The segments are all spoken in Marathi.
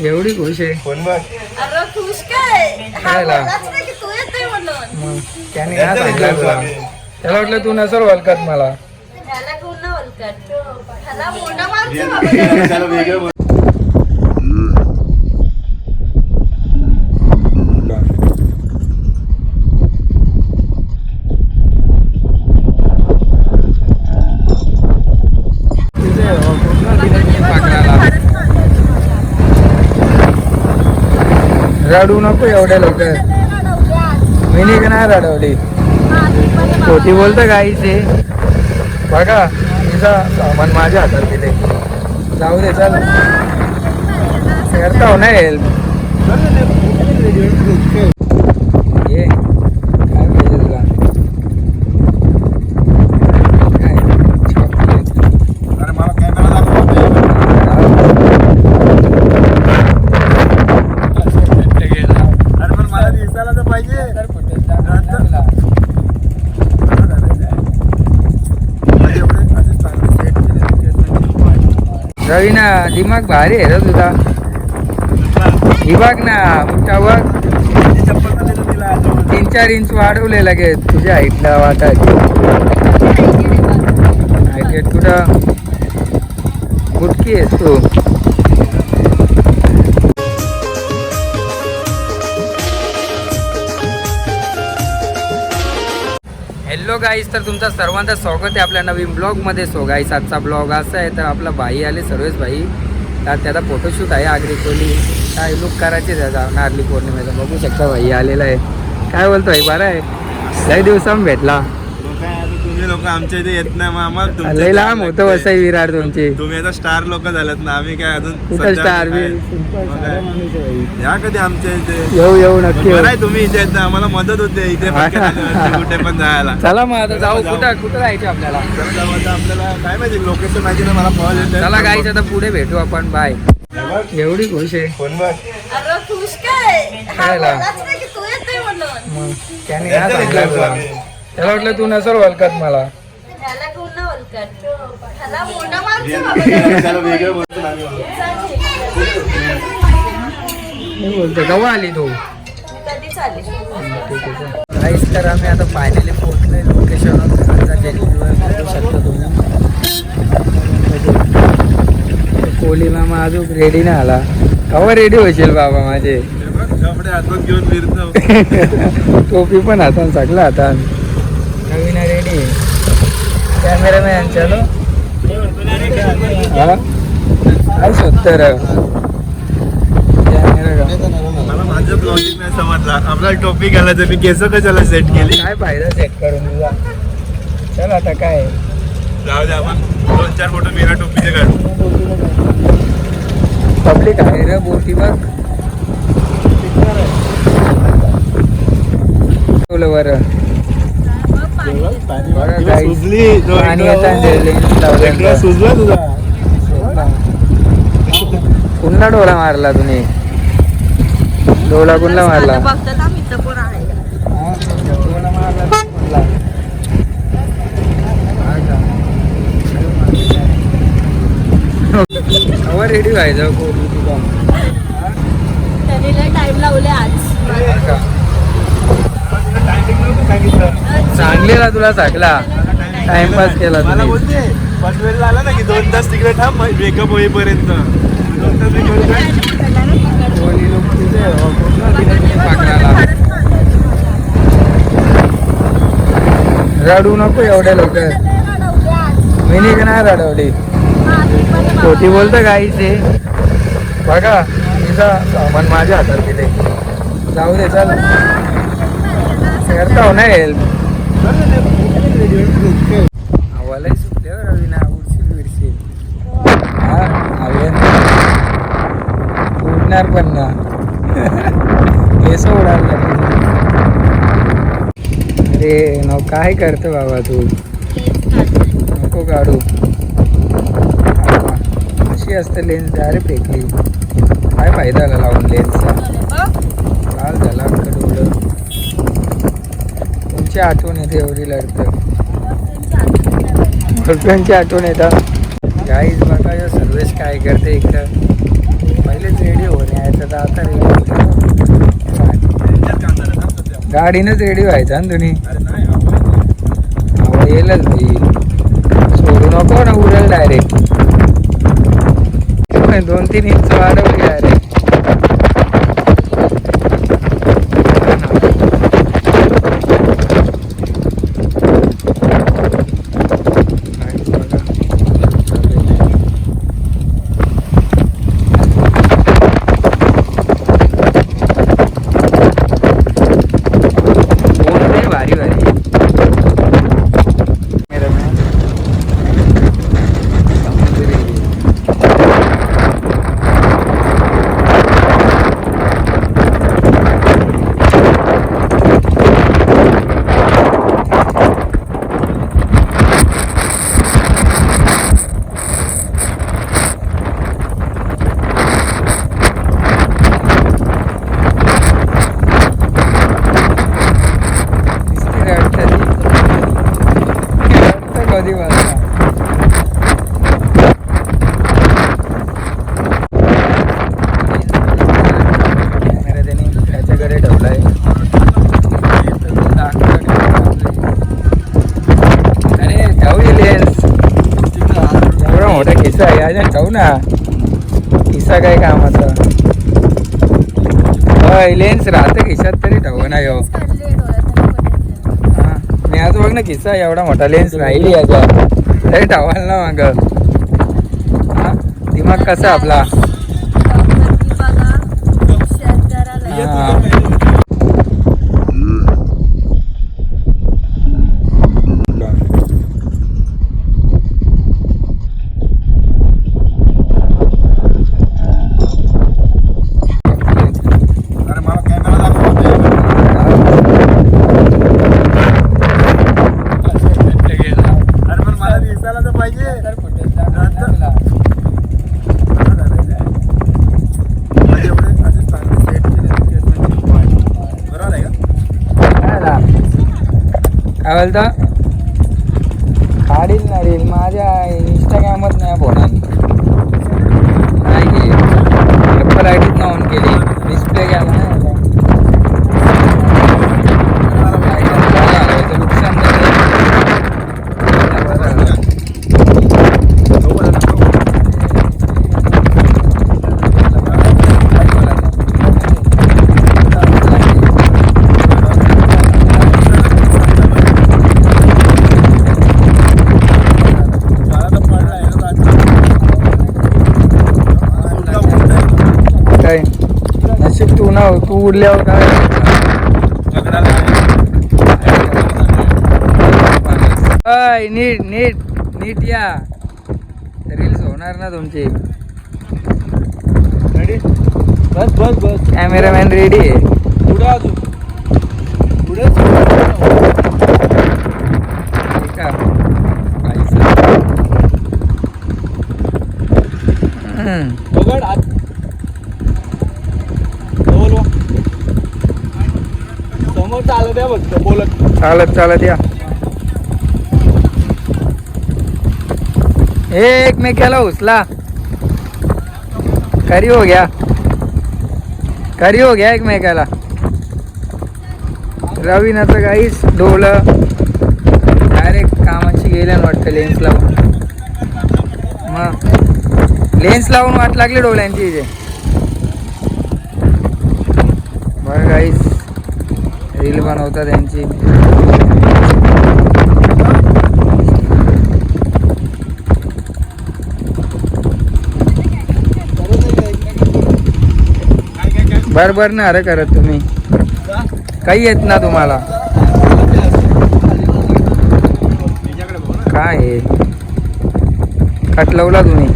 एवढी खुश आहे. फोन बघ? अरे खुश काय? हा काय ला? बोललाच नाही की तू येतोय म्हणून. मग त्याने हा सांगितलं. तुला त्याला वाटलं तू नसल ओळखत मला. त्याला कोण ना ओळखत? त्याला मोठा माणूस बाबा त्याला वेगळं बोल. रडू नको एवढ्या लवकर. मी नाही का नाही रडवली? खोटी बोलतं गाईचे. बघा तिचा सामान माझ्या हातात दिले जाऊ दे चल. करता हो ना हेल्प ये काय पाहिजे तुला काय चॉकलेट अरे मला कॅमेरा दाखव. अरे पण मला दिसायला तर पाहिजे माझे एवढे असे चांगले set केले ना केस. रवी ना दिमाग भारी आहे रे तुझा ही बघ ना मोठा बघ. तीन चार इंच वाढवले लगेच तुझ्या हाईटला वाटायची हाईट कुठं बुटकी आहेस तू गाईज तर तुमचा सर्वांचं स्वागत आहे आपल्या नवीन ब्लॉगमध्ये. सो गाईस आजचा ब्लॉग असा आहे तर आपला भाई आले सर्वेश भाई. तर त्याचा फोटोशूट आहे आगरी कोली काय लुक करायचे त्याचा नारली पौर्णिमेचा. बघू शकता भाई आलेला आहे. काय बोलतो भाई बरं आहे. लय दिवसांनी भेटला. तुम्ही लोक आमच्या इथे येत नाही मग आम्हाला लय लांब होतं. वसई विरार तुमची. तुम्ही आता स्टार लोक झालेत ना आम्ही काय अजून स्टार काय- काय? या कधी आमच्या इथे? येऊ येऊ नक्की बरं आहे तुम्ही इथे येत नाही, आम्हाला मदत होते इथे कुठे पण जायला. चला मग आता जाऊ. कुठं कुठं जायचं आपल्याला? आपल्याला काय माहिती लोकेशन माहिती ना मला कॉल येते चला गाईच आता पुढे भेटू आपण बाय एवढी खुश आहे. फोन बघ अरे खुश काय? हा काय त्याने हा सांगितलं तुला? त्याला वाटलं तू नसल ओळखत मला. बोलतो केव्हा आली तू? गाईस तर आम्ही आता फायनली पोहोचलोय लोकेशनवर. बघू शकता तुम्ही. कोहली मामा अजून रेडी नाही आला. केव्हा रेडी होशील बाबा माझे? बघ, कपडे हातात घेऊन फिरतो. टोपी पण हातान सगळं हातान कॅमेरामॅन चलो. हा काय सत्तर? कॅमेरा मला माझं ब्लॉगिंग नाही समजला. आपला टोपी घालायचं मी केस कशाला सेट केली? काय फायदा सेट करून तुझा चल आता काय? जाऊ दे आपण. दोन चार फोटो मेरा टोपीचे काढू. पब्लिक आहे रे बोटी बघ ठेवलं बरं बरं, guys. सुजली जो पाणी इकडं- येतं ते lens लावल्यानंतर. इकडं सुजला तुझा. पुन्हा डोळा मारला तुम्ही. डोळा कुणला मारला. कुणला? रेडी व्हायचं टाइम लावले आज. सांगलेला तुला सांगला टाइमपास केला मला तुम्ही बोलते पनवेलला आला ना की दोन तास तिकडे थांब मेकअप होईपर्यंत. दोन तास लोक तिथे तिथे तुम्ही पाकराला? रडू नको एवढ्या लवकर. मी नाही का नाही रडवली. खोटी बोलतं गाईचे बघा तिचा सामान माझ्या हातात दिले जाऊ दे चल. करता हो ना हेल्प आवालाही सुटले हो रवी ना हा आवे उडणार पण ना. केस उडाल अरे नाव काय करतो बाबा तू? नको काढू. अशी असते लेन्स डायरेक्ट फेकली. काय फायदा झाला लावून लेन्सचा लाल झाला अख्खं डोळं तुमची आठवण येते एवढी लढतं फोटोंची आठवण येतात गाईज बघा या सर्वेश काय करते इकडं? पहिलेच रेडी हो रे आता आता रेडी गाडीनंच रेडी व्हायचा ना तुम्ही? येईलच भाई सोडू नको ना उरल डायरेक्ट दोन तीन इंच वाढवली डायरेक्ट भारी भारी मेरा man. समुद्री. किसकी रडतं ती? रडतं कधी वाजता कॅमेरा त्याने त्याच्याकडे ठेवलाय अरे ठेवू लेन्स एवढा मोठा किस्सा आहे अजून ठेवू ना किस्सा काय कामाचा होय लेन्स राहतं खिशात तरी ठेवू ना यो हा. मी आज बघ ना किस्सा एवढा मोठा लेन्स राहिली याचा तरी ठेवाल ना माग हा? दिमाग कसा आपला हा. अरे मला कॅमेरा दाखव अरे पण मला दिसायला तर पाहिजे म्हणजे एवढे असे चांगले सेट केले बरोबर आहे का काय बोलता काढील ना रील माझ्या इंस्टाग्रामवर नाही फोनात नाही केली ॲपल आय डीत ऑन केली डिस्प्ले गेला नाही आला. काय करता आलं होतं, नुकसान झालं. बरं झालं. मला तर पडला आहे ना काय नशीब तू ना तू उडल्यावर काय? अय, नीट नीट नीट या. रील्स होणार ना तुमची. रेडी बस बस बस. कॅमेरामॅन रेडी आहे पुढे अजून पुढे ऐका पैसा हम्म. बघड आत बोल वा. समोर चालत आहे फक्त बोलत चालत चालत या. ए एकमेकाला उचला करी हो गया करी हो गया एकमेकाला. रवीनाचं काहीच डोलं डायरेक्ट कामाची गेल्या वाटतं लेन्स लावून. मग लेन्स लावून वाट लागली डोळ्यांची इथे. बरं काहीच. रील बनवतात त्यांची बर बर ना अरे करत तुम्ही. काही येत ना तुम्हाला. काय आहे खटलवला तुम्ही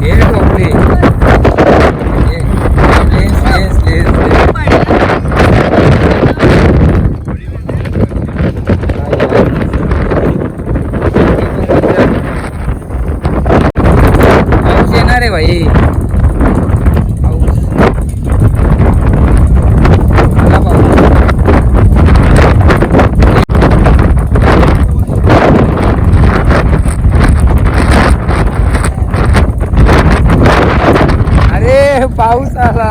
घे टोपली घे. लेन्स लेन्स लेन्स लेन्स पाऊस आला.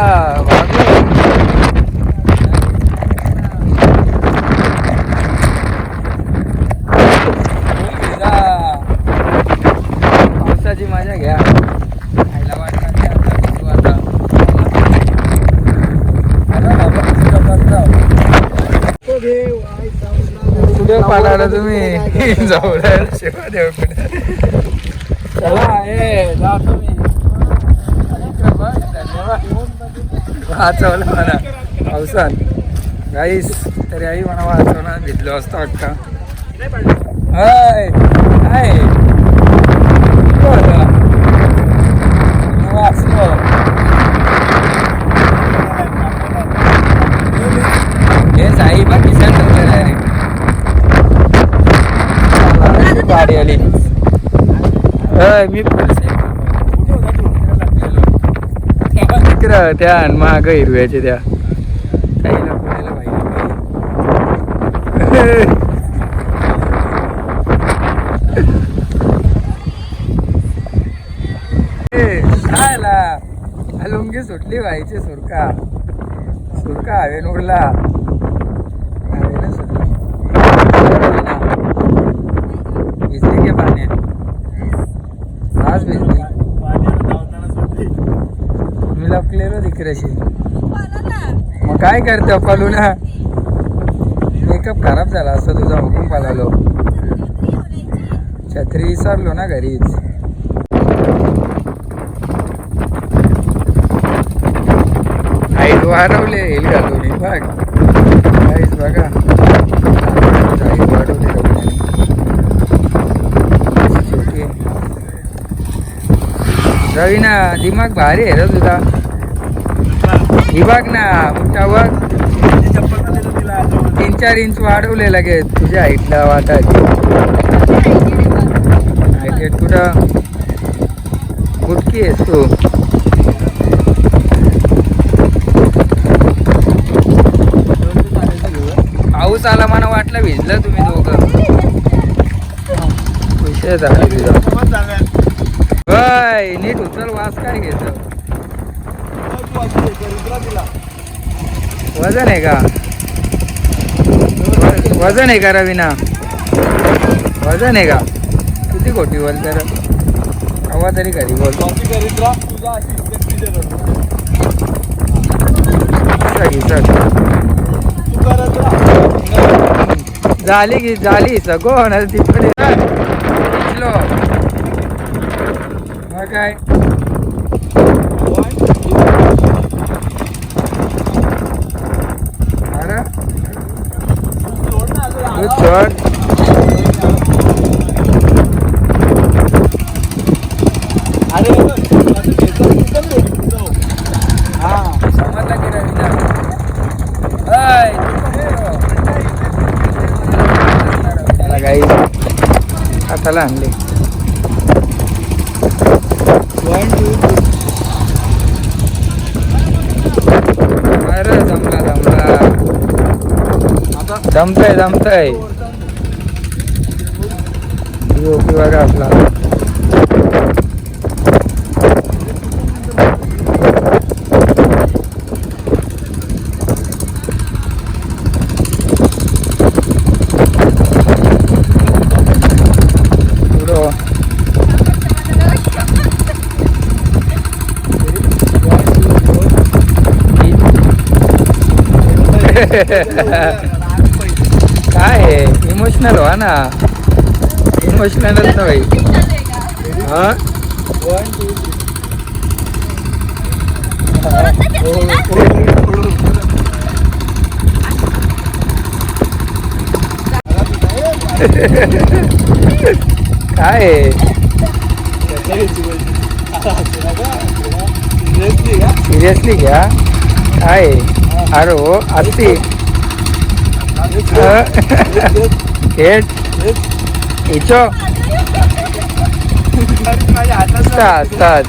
पावसाची मजा घ्या. खायला वाटणार. कुठे पाडाला तुम्ही. जवळ शिवा देव कुठे. चला ए जा तुम्ही. वाचवलं म्हणा. पावसात गाईस तरी आई म्हणा वाचवणार भिजलो असतो अक्का हय हाय. मी वाचलो. हेच आई बघ डायरेक्ट गाडी आली. मी तिकडं त्या माग हिरव्याच्या त्या. काही ना पुण्याला पाहिजे लुंगी सुटली व्हायची सुरका. सुरका हवेन उडला. हवेनं सुटली. बरोबर ना? भिजली के पाण्यात. आज भिजली मग काय करतो पलू ना मेकअप खराब झाला असं तुझा हुकूम पळालो छत्री विसरलो ना घरीच. हाईट वाढवले येईल घालून हे बघ. काहीच बघा वाढवली रवीने. आहे. रवीना दिमाग भारी आहे रे तुझा. ही बघ ना उंचावर बघ. तीन चार इंच वाढवले लगेच. तुझ्या हाईटला वाटत हाईट कुठं? गुटकी आहेस तू. पाऊस आला मला वाटलं भिजलं तुम्ही दोघं. विषय झाला तुझा नीट उचल वास काय घेत? वजन आहे का? वजन आहे का रवीना? वजन आहे का? किती खोटी बोल तर? हवा तरी घरी बोल. झाली की झाली सगोन तिकडे. मग काय अरे दूध सोड हा समजला की रवीना ऐ, त्याला काही हाताला आणले. अरे जमला जमला. जमतय जमतय. बघा आपला पुढं. काय? आहे इमोशनल व्हा ना. इमोशनलच ना भाई हा? काय? आहे सिरियसली घ्या. काय? आहे? अरे हो इचो. असतात काय?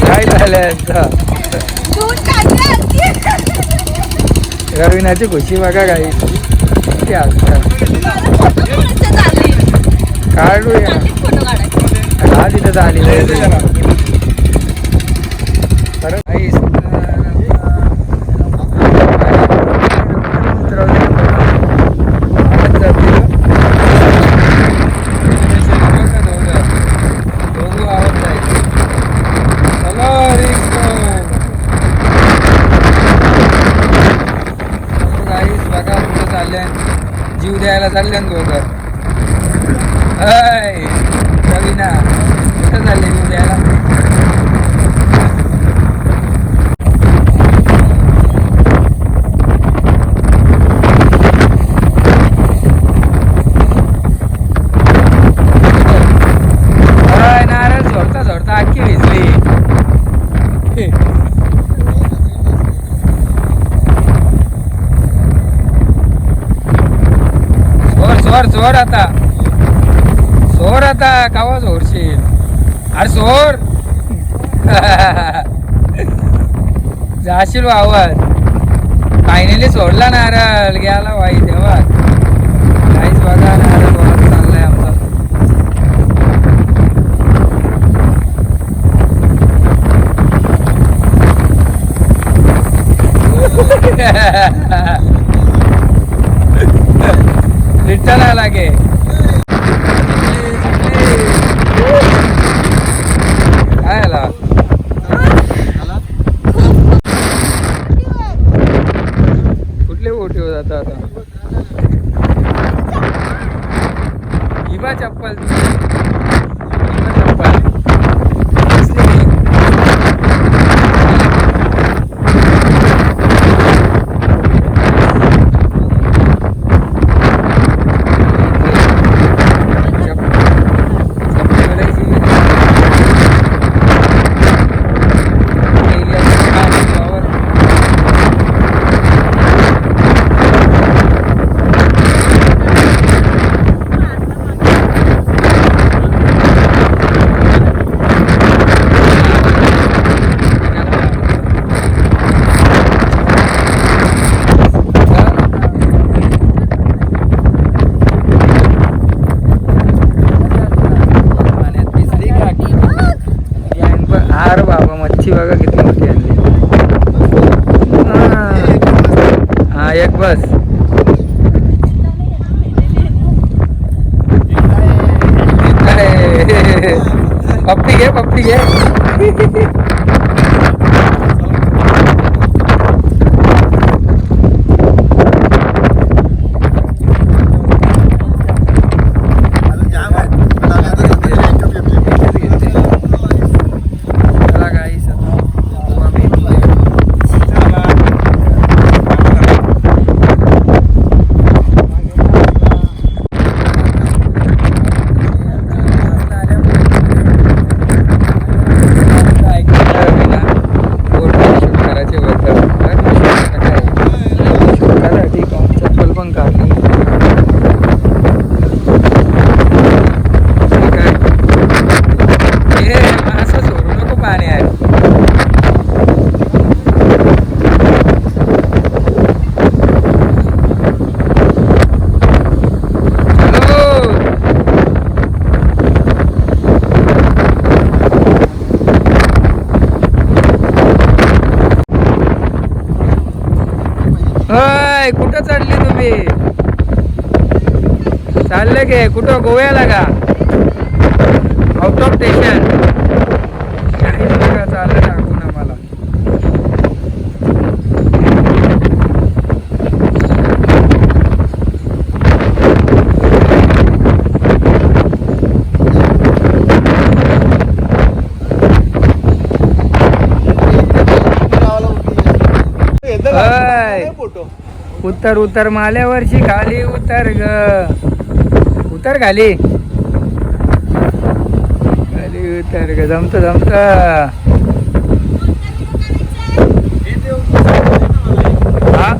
काय झालं गरविनाची खुशी बघा काही किती काढूया. हा तिथं झाली परत आईस, आवडत जाते का? दोघं आवडत आहे. चला, रिक्षा. हो, guys, बघा कुठं चालल्या जीव द्यायला चालल्या ना दोघं अय रवीना कुठं चालले जीव द्यायला अय, नारळ झोडता झोडता अख्खी भिजली जोर आता. सोर आता कावा सोरशील अरे सोर. जाशील वावर फायनली सोडला नारळ गेला वाई तेव्हा. काहीच बघा नारळ वावर चाललाय आमचा. Yeah. आला गे काय आला कुठले मोठे जाता आता हिबा चप्पल हिबा चप्पल दिसली नाही. हार बाबा मच्छी बघा किती मोठी आणली हा. एक बस? पप्पी घे पप्पी घे चला guys, आता जाऊ आम्ही पुढे. चप्पल पण काढली हे असं सोडू नको पाणी आहे हॅलो काय कुठं चढली तुम्ही? चालले गे कुठं गोव्याला का? Out of station Uttar Uttar माल्यावरची खाली उतर ग. उतर खाली. खाली उतर ग. जमत जमत. हां?